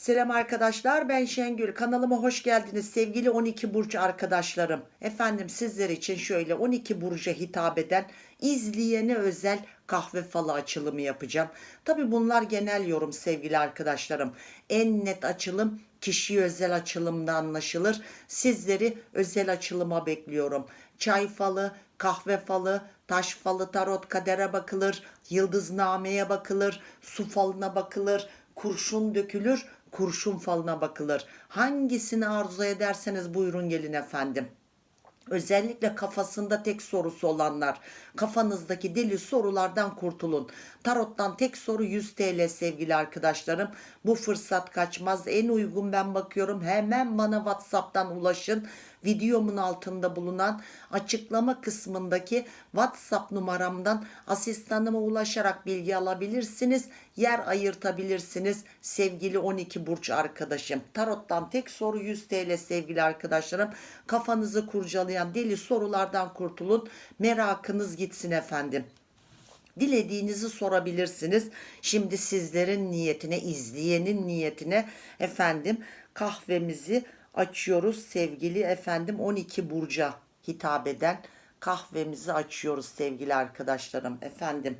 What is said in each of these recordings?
Selam arkadaşlar ben Şengül kanalıma hoş geldiniz sevgili 12 burç arkadaşlarım. Efendim sizler için şöyle 12 burca hitap eden izleyene özel kahve falı açılımı yapacağım. Tabi bunlar genel yorum sevgili arkadaşlarım. En net açılım kişiye özel açılımda anlaşılır. Sizleri özel açılıma bekliyorum. Çay falı, kahve falı, taş falı, tarot kadere bakılır, yıldıznameye bakılır, su falına bakılır, kurşun dökülür, kurşun falına bakılır. Hangisini arzu ederseniz buyurun gelin efendim. Özellikle kafasında tek sorusu olanlar, kafanızdaki deli sorulardan kurtulun. Tarottan tek soru 100 TL sevgili arkadaşlarım. Bu fırsat kaçmaz. En uygun ben bakıyorum. Hemen bana WhatsApp'tan ulaşın. Videomun altında bulunan açıklama kısmındaki WhatsApp numaramdan asistanıma ulaşarak bilgi alabilirsiniz. Yer ayırtabilirsiniz sevgili 12 burç arkadaşım. Tarottan tek soru 100 TL sevgili arkadaşlarım. Kafanızı kurcalayan deli sorulardan kurtulun. Merakınız gitsin efendim. Dilediğinizi sorabilirsiniz. Şimdi sizlerin niyetine, izleyenin niyetine efendim kahvemizi açıyoruz sevgili efendim 12 burca hitap eden kahvemizi açıyoruz sevgili arkadaşlarım. Efendim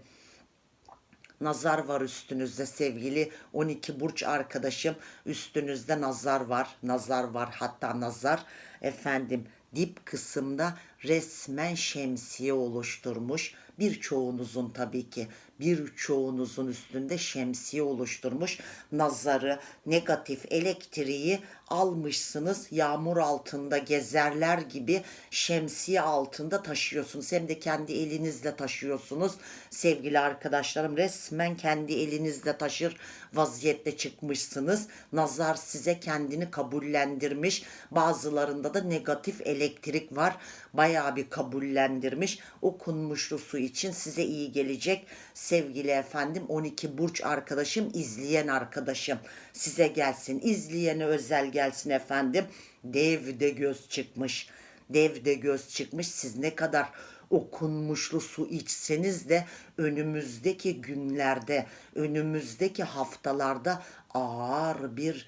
nazar var üstünüzde sevgili 12 burç arkadaşım. Üstünüzde nazar var. Nazar var hatta nazar efendim dip kısımda resmen şemsiye oluşturmuş. Birçoğunuzun tabii ki birçoğunuzun üstünde şemsiye oluşturmuş. Nazarı, negatif elektriği almışsınız. Yağmur altında gezerler gibi şemsiye altında taşıyorsunuz. Hem de kendi elinizle taşıyorsunuz. Sevgili arkadaşlarım resmen kendi elinizle taşır vaziyette çıkmışsınız. Nazar size kendini kabullendirmiş. Bazılarında da negatif elektrik var. Bayağı bir kabullendirmiş. Okunmuşlu su için size iyi gelecek. Sevgili efendim 12 burç arkadaşım, izleyen arkadaşım size gelsin. İzleyene özel gelsin efendim. Devde göz çıkmış. Devde göz çıkmış. Siz ne kadar okunmuşlu su içseniz de önümüzdeki günlerde, önümüzdeki haftalarda ağır bir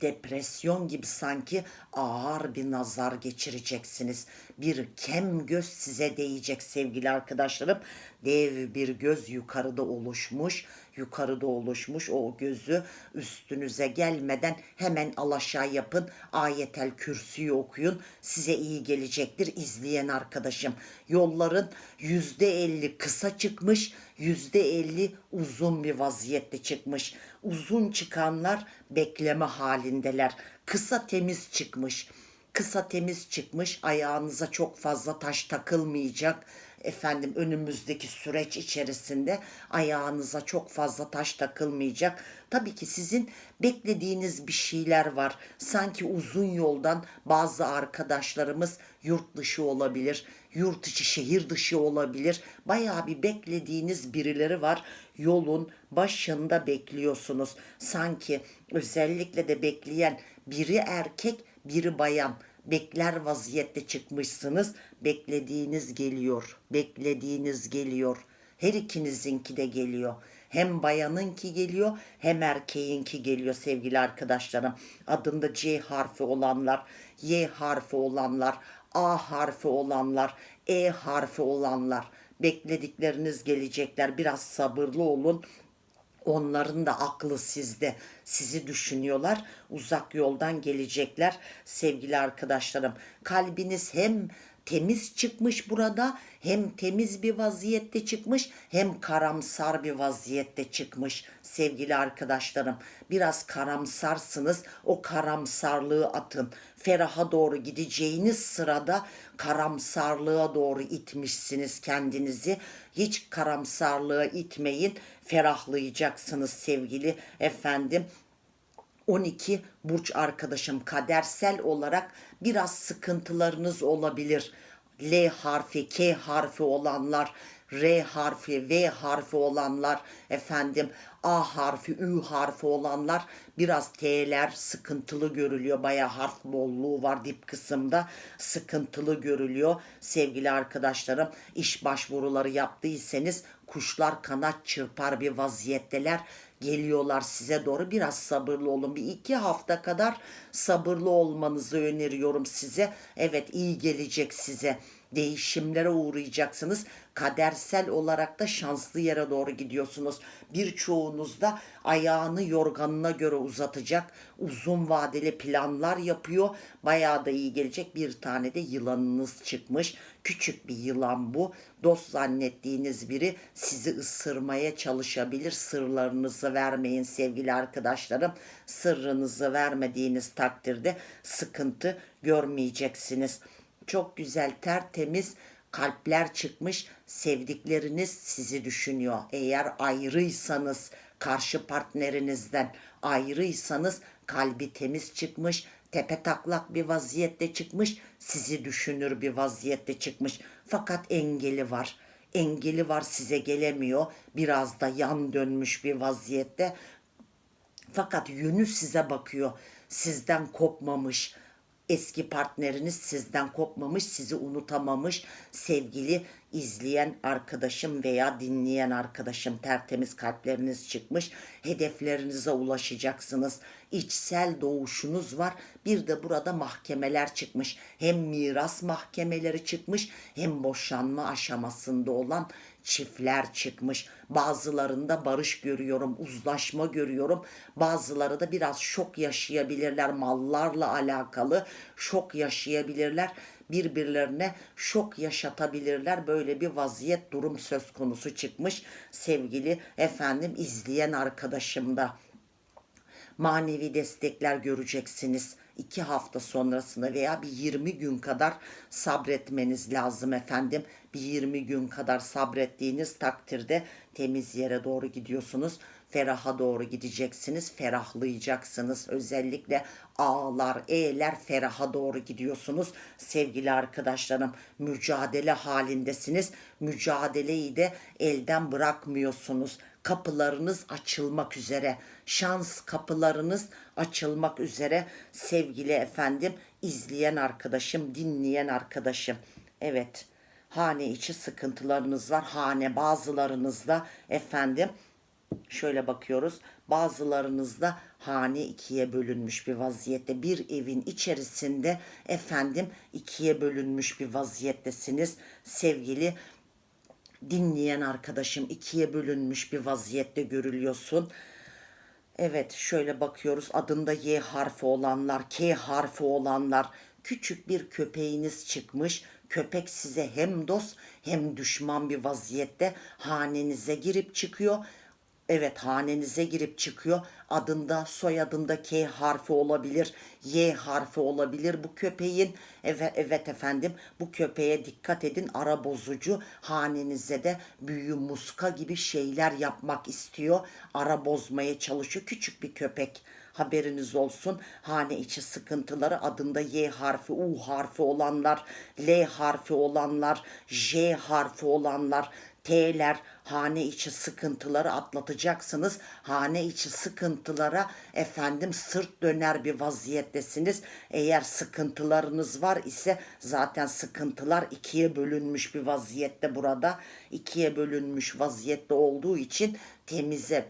depresyon gibi sanki ağır bir nazar geçireceksiniz. Bir kem göz size değecek sevgili arkadaşlarım. Dev bir göz yukarıda oluşmuş. Yukarıda oluşmuş o gözü üstünüze gelmeden hemen alaşağı yapın. Ayetel kürsüyü okuyun. Size iyi gelecektir izleyen arkadaşım. Yolların yüzde elli kısa çıkmış. Yüzde elli uzun bir vaziyette çıkmış. Uzun çıkanlar bekleme halindeler. Kısa temiz çıkmış. Kısa temiz çıkmış. Ayağınıza çok fazla taş takılmayacak. Efendim önümüzdeki süreç içerisinde ayağınıza çok fazla taş takılmayacak. Tabii ki sizin beklediğiniz bir şeyler var. Sanki uzun yoldan bazı arkadaşlarımız yurt dışı olabilir, yurt içi şehir dışı olabilir. Bayağı bir beklediğiniz birileri var. Yolun başında bekliyorsunuz. Sanki özellikle de bekleyen biri erkek, biri bayan bekler vaziyette çıkmışsınız. Beklediğiniz geliyor. Beklediğiniz geliyor. Her ikinizinki de geliyor. Hem bayanınki geliyor hem erkeğinki geliyor sevgili arkadaşlarım. Adında C harfi olanlar, Y harfi olanlar, A harfi olanlar, E harfi olanlar. Bekledikleriniz gelecekler. Biraz sabırlı olun. Onların da aklı sizde. Sizi düşünüyorlar. Uzak yoldan gelecekler sevgili arkadaşlarım. Kalbiniz hem temiz çıkmış burada hem temiz bir vaziyette çıkmış hem karamsar bir vaziyette çıkmış sevgili arkadaşlarım. Biraz karamsarsınız o karamsarlığı atın. Feraha doğru gideceğiniz sırada karamsarlığa doğru itmişsiniz kendinizi. Hiç karamsarlığa itmeyin. Ferahlayacaksınız sevgili efendim. 12 burç arkadaşım kadersel olarak biraz sıkıntılarınız olabilir. L harfi, K harfi olanlar, R harfi, V harfi olanlar, efendim A harfi, Ü harfi olanlar biraz T'ler sıkıntılı görülüyor. Baya harf bolluğu var dip kısımda. Sıkıntılı görülüyor. Sevgili arkadaşlarım iş başvuruları yaptıysanız kuşlar kanat çırpar bir vaziyetteler geliyorlar size doğru. Biraz sabırlı olun. Bir iki hafta kadar sabırlı olmanızı öneriyorum size. Evet iyi gelecek size. Değişimlere uğrayacaksınız. Kadersel olarak da şanslı yere doğru gidiyorsunuz. Birçoğunuz da ayağını yorganına göre uzatacak. Uzun vadeli planlar yapıyor. Bayağı da iyi gelecek. Bir tane de yılanınız çıkmış. Küçük bir yılan bu. Dost zannettiğiniz biri sizi ısırmaya çalışabilir. Sırlarınızı vermeyin sevgili arkadaşlarım. Sırrınızı vermediğiniz takdirde sıkıntı görmeyeceksiniz. Çok güzel tertemiz kalpler çıkmış. Sevdikleriniz sizi düşünüyor. Eğer ayrıysanız karşı partnerinizden ayrıysanız kalbi temiz çıkmış. Tepe taklak bir vaziyette çıkmış. Sizi düşünür bir vaziyette çıkmış. Fakat engeli var. Engeli var size gelemiyor. Biraz da yan dönmüş bir vaziyette. Fakat yönü size bakıyor. Sizden kopmamış. Eski partneriniz sizden kopmamış, sizi unutamamış. Sevgili izleyen arkadaşım veya dinleyen arkadaşım tertemiz kalpleriniz çıkmış. Hedeflerinize ulaşacaksınız. İçsel doğuşunuz var. Bir de burada mahkemeler çıkmış. Hem miras mahkemeleri çıkmış hem boşanma aşamasında olan çiftler çıkmış. Bazılarında barış görüyorum, uzlaşma görüyorum. Bazıları da biraz şok yaşayabilirler mallarla alakalı. Şok yaşayabilirler. Birbirlerine şok yaşatabilirler. Böyle bir vaziyet durum söz konusu çıkmış. Sevgili efendim izleyen arkadaşım da manevi destekler göreceksiniz. İki hafta sonrasında veya bir 20 gün kadar sabretmeniz lazım efendim. Bir 20 gün kadar sabrettiğiniz takdirde temiz yere doğru gidiyorsunuz. Feraha doğru gideceksiniz, ferahlayacaksınız. Özellikle A'lar, E'ler feraha doğru gidiyorsunuz. Sevgili arkadaşlarım, mücadele halindesiniz. Mücadeleyi de elden bırakmıyorsunuz kapılarınız açılmak üzere. Şans kapılarınız açılmak üzere sevgili efendim izleyen arkadaşım, dinleyen arkadaşım. Evet. Hane içi sıkıntılarınız var. Hane bazılarınızda efendim şöyle bakıyoruz. Bazılarınızda hane ikiye bölünmüş bir vaziyette. Bir evin içerisinde efendim ikiye bölünmüş bir vaziyettesiniz. Sevgili dinleyen arkadaşım ikiye bölünmüş bir vaziyette görülüyorsun. Evet şöyle bakıyoruz adında Y harfi olanlar, K harfi olanlar küçük bir köpeğiniz çıkmış. Köpek size hem dost hem düşman bir vaziyette hanenize girip çıkıyor. Evet hanenize girip çıkıyor. Adında soyadında K harfi olabilir. Y harfi olabilir bu köpeğin. Evet, evet efendim bu köpeğe dikkat edin. Ara bozucu hanenize de büyü muska gibi şeyler yapmak istiyor. Ara bozmaya çalışıyor. Küçük bir köpek haberiniz olsun. Hane içi sıkıntıları adında Y harfi, U harfi olanlar, L harfi olanlar, J harfi olanlar, T'ler, hane içi sıkıntıları atlatacaksınız. Hane içi sıkıntılara efendim sırt döner bir vaziyettesiniz. Eğer sıkıntılarınız var ise zaten sıkıntılar ikiye bölünmüş bir vaziyette burada. ikiye bölünmüş vaziyette olduğu için temize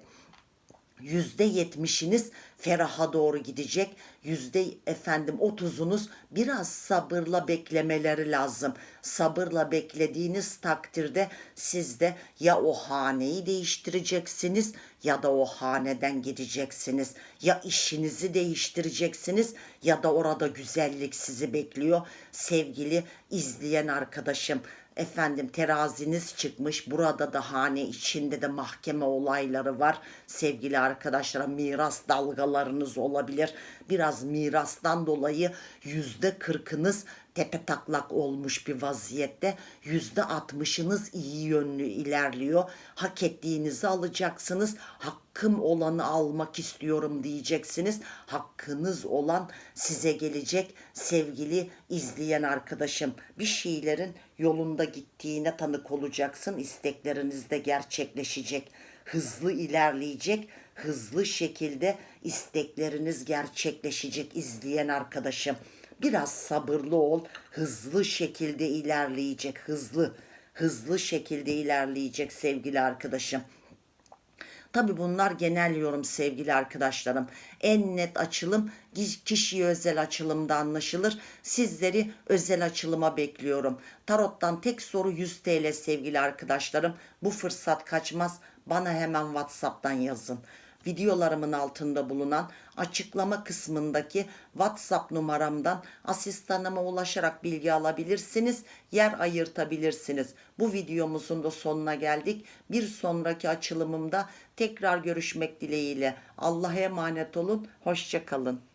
yüzde yetmişiniz feraha doğru gidecek. Yüzde efendim otuzunuz biraz sabırla beklemeleri lazım. Sabırla beklediğiniz takdirde siz de ya o haneyi değiştireceksiniz ya da o haneden gideceksiniz. Ya işinizi değiştireceksiniz ya da orada güzellik sizi bekliyor. Sevgili izleyen arkadaşım efendim teraziniz çıkmış. Burada da hane içinde de mahkeme olayları var. Sevgili arkadaşlar miras dalgalarınız olabilir. Biraz mirastan dolayı yüzde kırkınız tepe taklak olmuş bir vaziyette. Yüzde altmışınız iyi yönlü ilerliyor. Hak ettiğinizi alacaksınız. Hakkım olanı almak istiyorum diyeceksiniz. Hakkınız olan size gelecek sevgili izleyen arkadaşım. Bir şeylerin yolunda gittiğine tanık olacaksın. İstekleriniz de gerçekleşecek. Hızlı ilerleyecek. Hızlı şekilde istekleriniz gerçekleşecek izleyen arkadaşım. Biraz sabırlı ol. Hızlı şekilde ilerleyecek. Hızlı. Hızlı şekilde ilerleyecek sevgili arkadaşım. Tabi bunlar genel yorum sevgili arkadaşlarım. En net açılım ki- kişiye özel açılımda anlaşılır. Sizleri özel açılıma bekliyorum. Tarot'tan tek soru 100 TL sevgili arkadaşlarım. Bu fırsat kaçmaz. Bana hemen WhatsApp'tan yazın videolarımın altında bulunan açıklama kısmındaki WhatsApp numaramdan asistanıma ulaşarak bilgi alabilirsiniz, yer ayırtabilirsiniz. Bu videomuzun da sonuna geldik. Bir sonraki açılımımda tekrar görüşmek dileğiyle. Allah'a emanet olun, hoşça kalın.